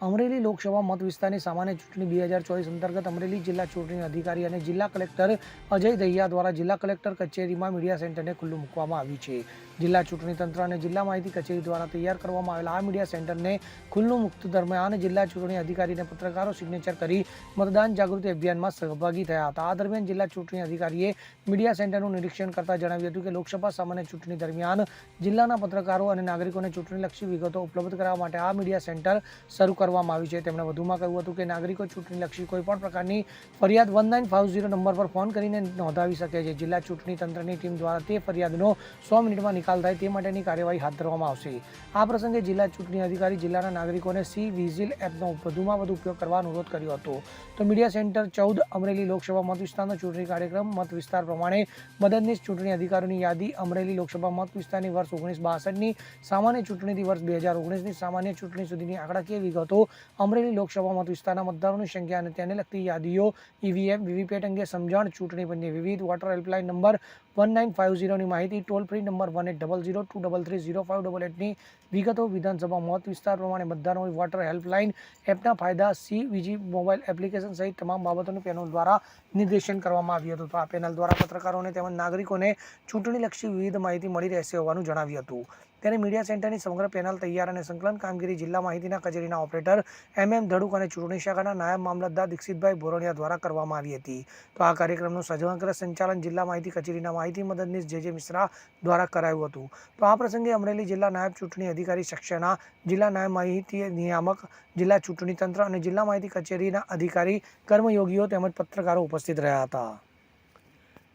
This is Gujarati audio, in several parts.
અમરેલી લોકસભા મત વિસ્તારની સામાન્ય ચૂંટણી બે હજાર ચોવીસ અંતર્ગત અમરેલી જિલ્લા ચૂંટણી અધિકારી અને જિલ્લા કલેક્ટર અજય દહિયા દ્વારા જિલ્લા કલેક્ટર કચેરીમાં મીડિયા સેન્ટરને ખુલ્લું મૂકવામાં આવ્યું છે. જિલ્લા ચૂંટણી તંત્ર અને જિલ્લા માહિતી કચેરી દ્વારા તૈયાર કરવામાં આવેલા આ મીડિયા સેન્ટરને ખુલ્લું મુક્ત દરમિયાન જિલ્લા ચૂંટણી અધિકારીને પત્રકારો સિગ્નેચર કરી મતદાન જાગૃતિ અભિયાનમાં સહભાગી થયા હતા. આ દરમિયાન જિલ્લા ચૂંટણી અધિકારીએ મીડિયા સેન્ટરનું નિરીક્ષણ કરતા જણાવ્યું હતું કે લોકસભા સામાન્ય ચૂંટણી દરમિયાન જિલ્લાના પત્રકારો અને નાગરિકોને ચૂંટણીલક્ષી વિગતો ઉપલબ્ધ કરાવવા માટે આ મીડિયા સેન્ટર શરૂ કરવામાં આવી છે. તેમણે વધુમાં કહ્યું હતું કે નાગરિકો ચૂંટણીલક્ષી કોઈપણ પ્રકારની ફરિયાદ one nine five zero number પર ફોન કરીને નોંધાવી શકે છે. જિલ્લા ચૂંટણી તંત્રની ટીમ દ્વારા તે ફરિયાદનો સો મિનિટમાં નિકાલ થાય તે માટેની કાર્યવાહી હાથ ધરવામાં આવશે. આ પ્રસંગે જિલ્લા ચૂંટણી અધિકારી જિલ્લાના નાગરિકોને સી વિઝિલ એપનો વધુમાં વધુ ઉપયોગ કરવા અનુરોધ કર્યો હતો. તો મીડિયા સેન્ટર ચૌદ અમરેલી લોકસભા મત વિસ્તારનો ચૂંટણી કાર્યક્રમ મત વિસ્તાર પ્રમાણે મદદનીશ ચૂંટણી અધિકારીઓની યાદી અમરેલી લોકસભા મત વિસ્તારની વર્ષ ઓગણીસ બાસઠની, સામાન્ય ચૂંટણીથી વર્ષ બે હજાર ઓગણીસની, સામાન્ય ચૂંટણી સુધીની આંકડાકીય વિગતો અમરેલી લોકસભા મત વિસ્તારના મતદારોની સંખ્યા અને તેને લગતી યાદીઓ ઈવીએમ વીવીપેટ અંગે સમજણ, ચૂંટણી પંચની વિવિધ voter helpline number one nine five ઝીરોની માહિતી toll free number one eight double zero two double three zero five double એટની વિગતો વિધાનસભા મત વિસ્તાર પ્રમાણે મતદારોની વોટર હેલ્પલાઇન એપના ફાયદા સી વીજી મોબાઈલ એપ્લિકેશન સહિત તમામ બાબતોનું પેનલ દ્વારા નિર્દેશન કરવામાં આવ્યું હતું. આ પેનલ દ્વારા પત્રકારોને તેમજ નાગરિકોને ચૂંટણીલક્ષી વિવિધ માહિતી મળી રહેશે હોવાનું જણાવ્યું હતું. ત્યારે મીડિયા સેન્ટરની સમગ્ર પેનલ તૈયાર અને સંકલન કામગીરી જિલ્લા માહિતીના કચેરીના ઓપરેટર એમ એમ ધડુક અને ચૂંટણી શાખાના નાયબ મામલતદાર દીક્ષિતભાઈ બોરણિયા દ્વારા કરવામાં આવી હતી. તો આ કાર્યક્રમનું સમગ્ર સંચાલન જિલ્લા માહિતી કચેરીના માહિતી મદદનીશ જે જે મિશ્રા દ્વારા કરાયું હતું. તો આ પ્રસંગે અમરેલી જિલ્લા નાયબ ચૂંટણી અધિકારી કક્ષાના જિલ્લા નાયબ માહિતી નિયામક, જિલ્લા ચૂંટણી તંત્ર અને જિલ્લા માહિતી કચેરીના અધિકારી, કર્મયોગીઓ તેમજ પત્રકારો ઉપસ્થિત રહ્યા હતા.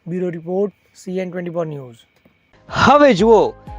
Bureau report, CN twenty news. હવે જુઓ